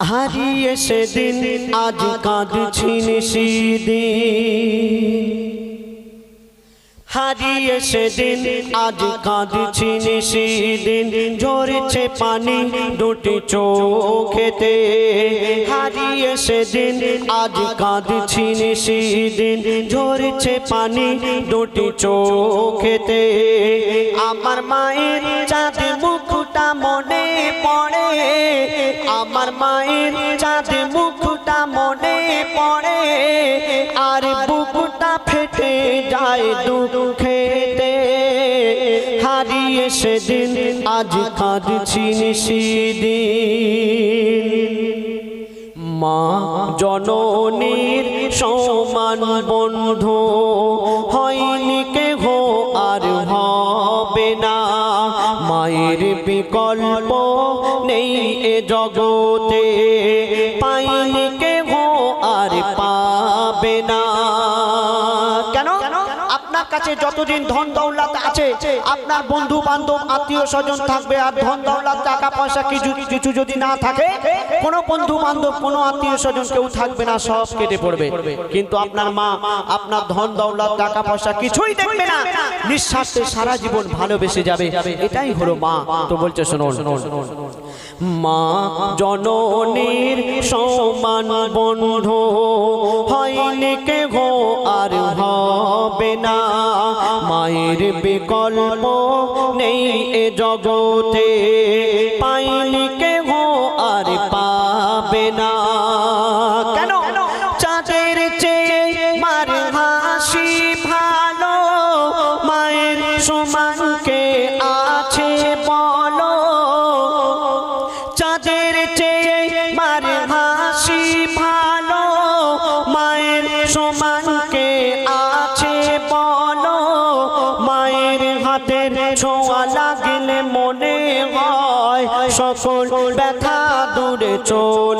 হারিয়ে সেদিন আজ কাঁদছি সেদিন হারিয়ে সেদিন আজ কাঁদছিন সেদিন ঝরেছে পানি দুটি চোখেতে। হারিয়ে সেদিন আজ কাঁদছিন সেদিন ঝরেছে পানি দুটি চোখেতে। আমার মায়ের চাঁদ মুখটা মনে পড়ে। আমার মায়ের চাঁদ মুখটা মনে পড়ে, আর বুকুটা ফেটে যায় দুঃখেতে। হারিয়ে সেদিন আজ কাঁদছি সিদিন মা জননীর সমান বন্ধু হয়নি মায়ের বিকল্প নেই এ জগতে। পাইনি কেহ আর পাবে না। কাছে যতদিন ধন দৌলত আছে, আপনার বন্ধু বান্ধব, আত্মীয় স্বজন থাকবে, আর ধন দৌলত, টাকা পয়সা কিছু কিছু যদি না থাকে, কোনো বন্ধু বান্ধব, কোনো আত্মীয় স্বজন কেউ থাকবে না, সব কেটে পড়বে। কিন্তু আপনার মা, আপনার ধন দৌলত, টাকা পয়সা কিছুই দেখবে না। নিঃস্বার্থে সারা জীবন ভালোবেসে যাবে। এটাই হলো মা। তো বলছে, শুনুন। মা জননীর সমান বন্ধু হয়নি কেহ, আর হবে না। মায়ের বিকল্প নেই এ জগতে। পাইনি কেহ আর পাবে না। কেন? চাঁদের চেয়ে মার হাসি ভালো। মায়ের সমানকে চলে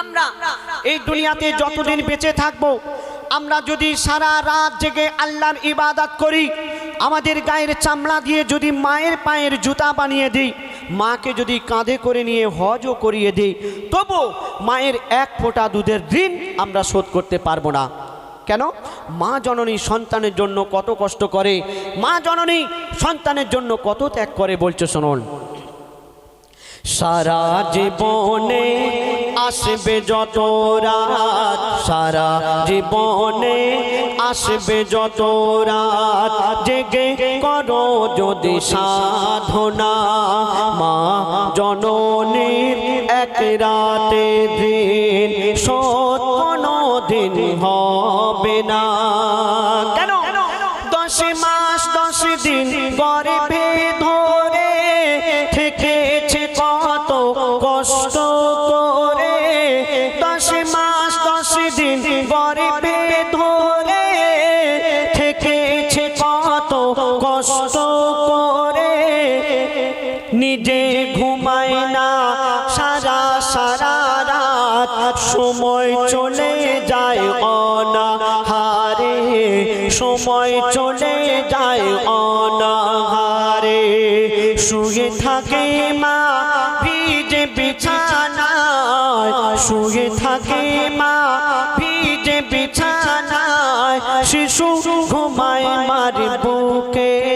আমরা এই দুনিয়াতে যতদিন বেঁচে থাকব, আমরা যদি সারা রাত জেগে আল্লাহর ইবাদত করি, আমাদের গায়ের চামড়া দিয়ে যদি মায়ের পায়ের জুতা বানিয়ে দিই, মাকে যদি কাঁধে করে নিয়ে হজও করিয়ে দিই, তবু মায়ের এক ফোঁটা দুধের ঋণ আমরা শোধ করতে পারব না। কেন? মা জননী সন্তানের জন্য কত কষ্ট করে, মা জননী সন্তানের জন্য কত ত্যাগ করে, বলছে শুনুন। সারা জীবনে আসবে যত রাত, সারা জীবনে আসবে যত রাত। জেগে করো যদি সাধনা, মা জননীর এক রাতে দিন কোনো দিন হবে না। করে নিজে ঘুমায় না। সারা সারা রাত সময় চলে যায় অনাহারে। সময় চলে যায় অনাহারে। শুয়ে থাকে মা ভিজে বিছানায়। শুয়ে থাকে মা ভিজে বিছানায়। শিশু ঘুমায় মার বুকেতে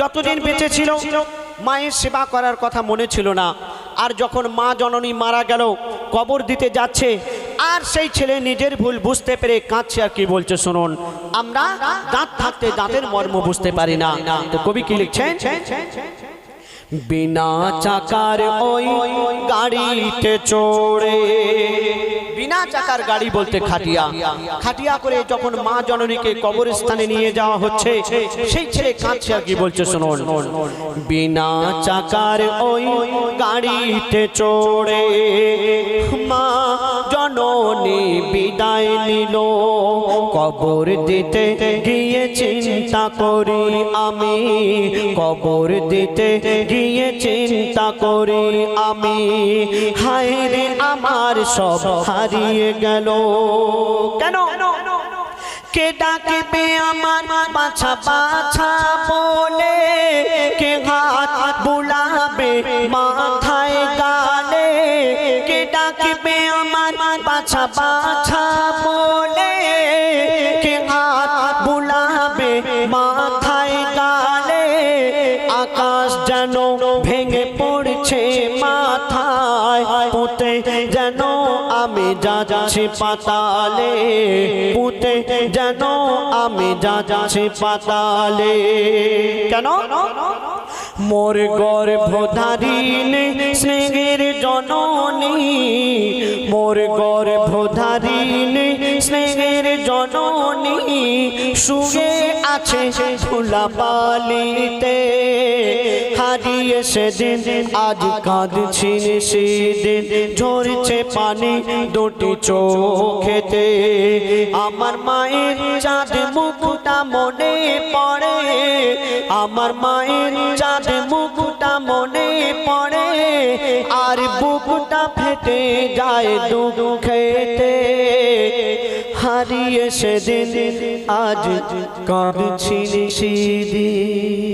যতদিন বেঁচে ছিল, মায়ের সেবা করার কথা মনে ছিল না। আর যখন মা জননী মারা গেল, কবর দিতে যাচ্ছে, আর সেই ছেলে নিজের ভুল বুঝতে পেরে কাঁদছে আর কি বলছে শুনুন। আমরা দাঁত থাকতে দাঁতের মর্ম বুঝতে পারি না। তো কবি কি লিখছেন? বিনা চাকার ওই গাড়িতে চড়ে বিনা চাকার গাড়ি বলতে খাটিয়া। খাটিয়া করে যখন মা জননীকে কবরস্থানে নিয়ে যাওয়া হচ্ছে, সেই ছেলে কাঁদছে কি বলছে, শুনুন, বিনা চাকার ওই গাড়িতে চড়ে মা জননী বিদায় নিল। কবর দিতে গিয়ে চিন্তা করি আমি। কবর দিতে গিয়ে চিন্তা করি আমি। হায় রে আমার সব হারিয়ে গেল। কেন? কে ডাকবে আমার বাছা বাছা বলে? কে হাত বুলাবে মাথায় গালে? কে ডাকবে আমার বাছা বাছা বলে? কে হাত বুলাবে মাথায় গালে? আকাশ যেন ভেঙে পড়ছে মাথায় পুঁতে যেন আমি যাচ্ছি পাতালে পুঁতে যেন আমি যাচ্ছি পাতালে কেন? মোর গর্ভধারিণী, স্নেহের জননী, মোর গর্ভধারিণী জননী শুয়ে আছে ফুলা পালিতে হারিয়ে সেদিন, আজ কাঁদছি সেদিন। ঝরছে পানি দুটি চোখেতে। আমার মায়ের চাঁদ মুখটা মনে পড়ে। আমার মায়ের চাঁদ মুখটা মনে পড়ে। আর বুকটা ফেটে যায় দুঃখেতে। হারিয়ে সেদিন আজ কাঁদছি সেদিন